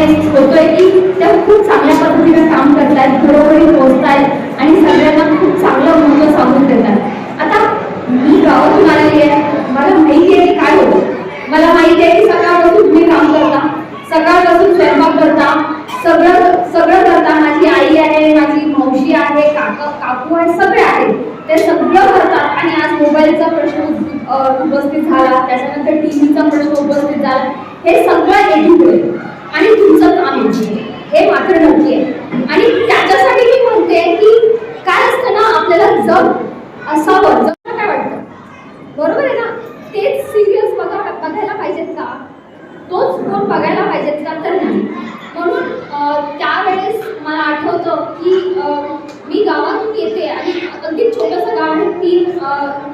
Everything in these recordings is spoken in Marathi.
एक्सपिरियन्स होतोय की त्या खूप चांगल्या पद्धतीने काम करतायत घरोघरी पोहोचतायत आणि सगळ्यांना खूप चांगलं महत्त्व सांगून देतात. आता मी गावातून आलेली आहे. मला माहिती आहे की काय होतं? मला माहिती आहे की सकाळपासून तुम्ही काम करता सकाळपासून स्वयंपाक करता सगळं सगळं करता. माझी आई आहे माझी मावशी आहे काका काकू आहे सगळे आहेत ते सगळं करतात आणि आज मोबाईलचा प्रश्न उपस्थित झाला. त्याच्यानंतर टीव्हीचा प्रश्न उपस्थित झाला. हे सगळं एकीकडे आणि तुमचं काम म्हणजे. हे मात्र नक्की आहे. आणि त्याच्यासाठी मी म्हणते की काय असतं ना आपल्याला जग असावं. जग म्हणजे काय वाटतं? बरोबर आहे ना? तेच सिरियल्स बघा बघायला पाहिजेत का? तोच फोन बघायला पाहिजेत का? तर नाही. म्हणून त्यावेळेस मला आठवतं की मी गावातून येते आणि अगदी छोटंसं गाव आहे तीन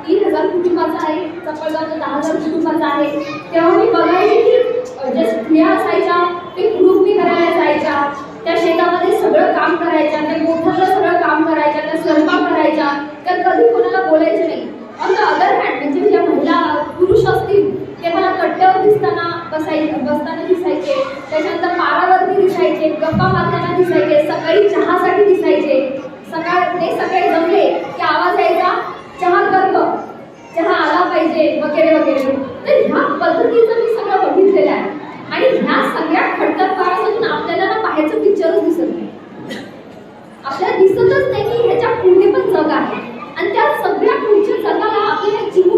तीन हजार कुटुंबाचं आहे चपळगावचं दहा हजार कुटुंबाचं आहे तेव्हा मी बघायचे की अं, ज्या स्त्रिया असायच्या ते कुटुंबी करायला जायच्या त्या शेतामध्ये सगळं काम करायच्या त्या मोठ्याला सगळं काम करायच्या त्या स्वयंपाक करायच्या त्या कधी कोणाला बोलायचे नाही ऑन द अदर हँड म्हणजे ज्या महिला पुरुष असतील ते मला कट्ट्यावर दिसताना बसाय बसताना दिसायचे त्याच्यानंतर पारावरती दिसायचे गप्पा मारताना दिसायचे सकाळी चहासाठी दिसायचे सकाळ ते सकाळी जमले की आवाज यायचा चहा कर गं. चहा आला पाहिजे वगैरे वगैरे. तर ह्या पद्धतीचं मी सगळं बघितलेलं आहे. आणि ह्या सगळ्या खडतर काळातून आपल्याला ना बाहेरचं पिक्चरच दिसत नाही. आपल्याला दिसतच नाही की ह्याच्या पुढे पण जग आहे. आणि त्या सगळ्या पुढच्या जगाला आपल्याला जीव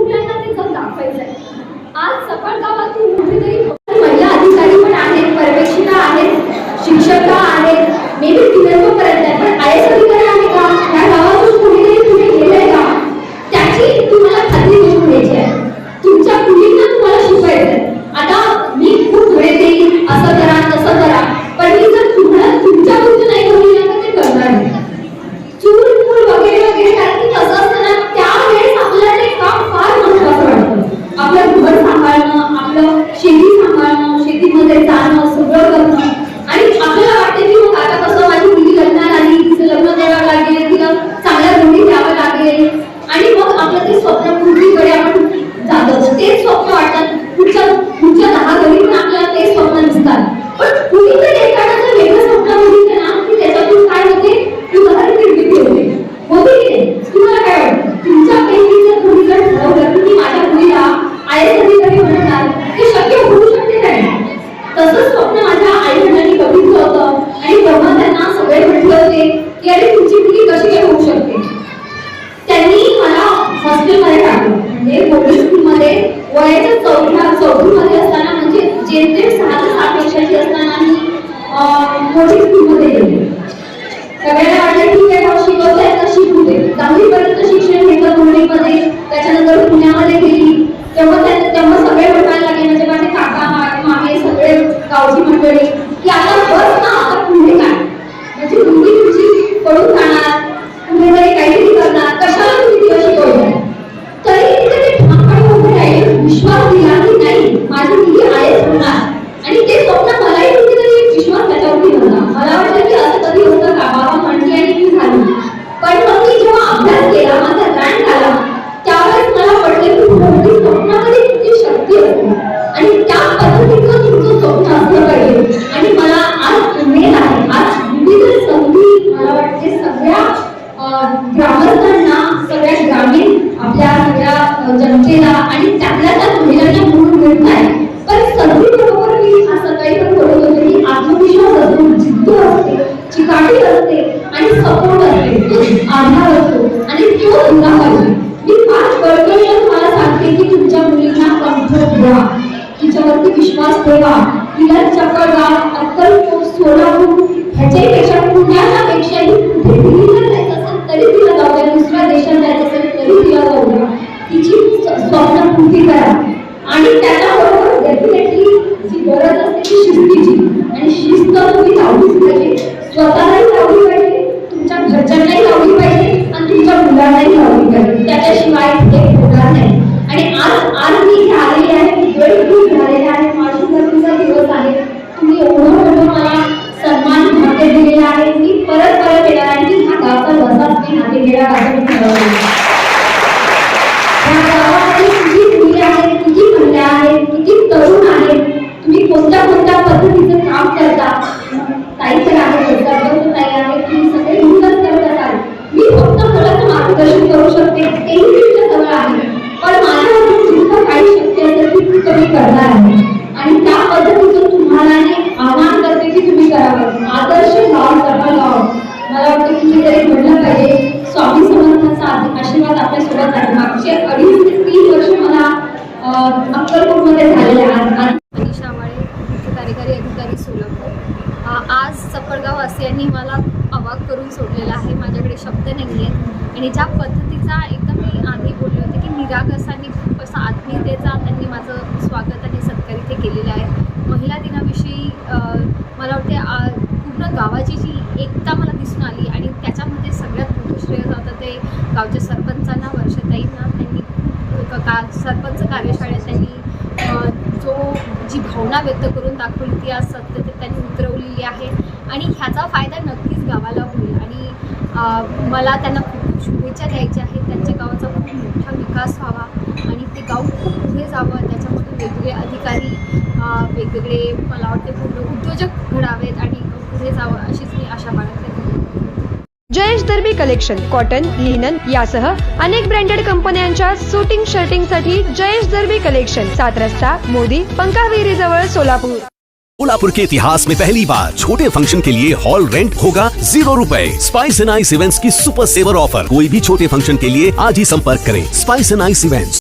वयाच्या चौथ्या चौथीमध्ये असताना म्हणजे जेमतेम सहा ते सात वर्षाची असताना मी मोठी स्कूलमध्ये गेले. सगळ्यांना वाटलं ठीक आहे भाऊ तर शिकू दे दहावी पर्यंत शिक्षण घेतलं मुंबईमध्ये त्याच्यानंतर पुण्यामध्ये गेली. तेव्हा त्या- तेव्हा सगळे म्हणायला लागले म्हणजे माझे काका मा- मामे सगळे गावची मंडळी की आता बस ना आता पुढे काय? म्हणजे मुंबई तुमची पळून जाणार. पुढे काहीतरी जनतेला आणि त्यातल्या त्यात महिलांना म्हणून मिळत नाही पण सगळी बरोबर मी असं सकाळी पण बोलत होते की आत्मविश्वास असतो जिद्द असते चिकाटी असते आणि सपोर्ट असते आधार असतो. आणि तो दिला पाहिजे. मी फार कळकळीनं तुम्हाला सांगते की तुमच्या मुलींना कम्फर्ट द्या. तिच्यावरती विश्वास ठेवा. तिला चक्करगाव अक्कलकोट सोलापूर ह्याच्याही पेक्षा पुण्याच्या पेक्षाही कुठे दिल्लीला जायचं असेल तरी तिला जाऊ द्या. दुसऱ्या देशात जायचं असेल तरी तिला जाऊ द्या. तिची स- स्वप्न पूर्ती करा. आणि त्याच्याबरोबर डेफिनेटली जी गरज असते ती शिस्तीची. आणि शिस्त तुम्ही लावलीच पाहिजे. स्वतःलाही लावली पाहिजे. तुमच्या घरच्यांनाही लावली पाहिजे. आणि तुमच्या मुलांनाही लावली पाहिजे. त्याच्याशिवाय करणार आहे. आणि त्या पद्धतीतून तुम्हाला मी आवाहन करते की तुम्ही करावं. आदर्श गाव सफल गाव. मला वाटतं कुठेतरी घडलं पाहिजे. स्वामी समर्थांचा आशीर्वाद आपल्यासोबत आहे. मागचे अडीच ते तीन वर्ष मला अं, अक्कलकोटमध्ये झालेले आहेत. मनीषा माळे मुख्य कार्यकारी अधिकारी सोलापूर. आज चपळगाव यांनी मला अवाक करून सोडलेला आहे. माझ्याकडे शब्द नाही आहेत आणि ज्या पद्धतीचा एकदम मी आधी बोलले होते की निरागसाने आत्मीयतेचा त्यांनी माझं स्वागत आणि सत्कार इथे केलेला आहे. महिला दिनाविषयी मला वाटते आ, पूर्ण गावाची जी एकता मला दिसून आली आणि त्याच्यामध्ये सगळ्यात मोठं श्रेय जातं ते गावच्या सरपंचांना वर्षताईंना. त्यांनी क- का सरपंच कार्यशाळेत त्यांनी जो जी भावना व्यक्त करून दाखवली ती आज सत्यते त्यांनी उतरवलेली आहे. आणि ह्याचा फायदा नक्कीच गावाला होईल. आणि मला त्यांना खूप खूप शुभेच्छा द्यायच्या आहेत. त्यांच्या गावाचा खूप मोठा विकास व्हावा. अ, वेगवेगळे मला वाटते पूर्ण उद्योजक घडावेत आणि पुढे जावं अशीच मी आशा बाळगते. Jayesh Darbi collection cotton linen यासह अनेक ब्रँडेड कंपन्यांच्या सुटिंग शर्टिंगसाठी जयेश दर्बी कलेक्शन सात रस्ता मोदी पंकाविरी जवळ सोलापूर. कोल्हापुर के इतिहास में पहली बार छोटे फ़ंक्शन के लिए हॉल रेंट होगा ज़ीरो रुपए। स्पाइस एंड आइस इवेंट्स की सुपर सेवर ऑफ़र कोई भी छोटे फ़ंक्शन के लिए आज ही संपर्क करें। Spice and ice events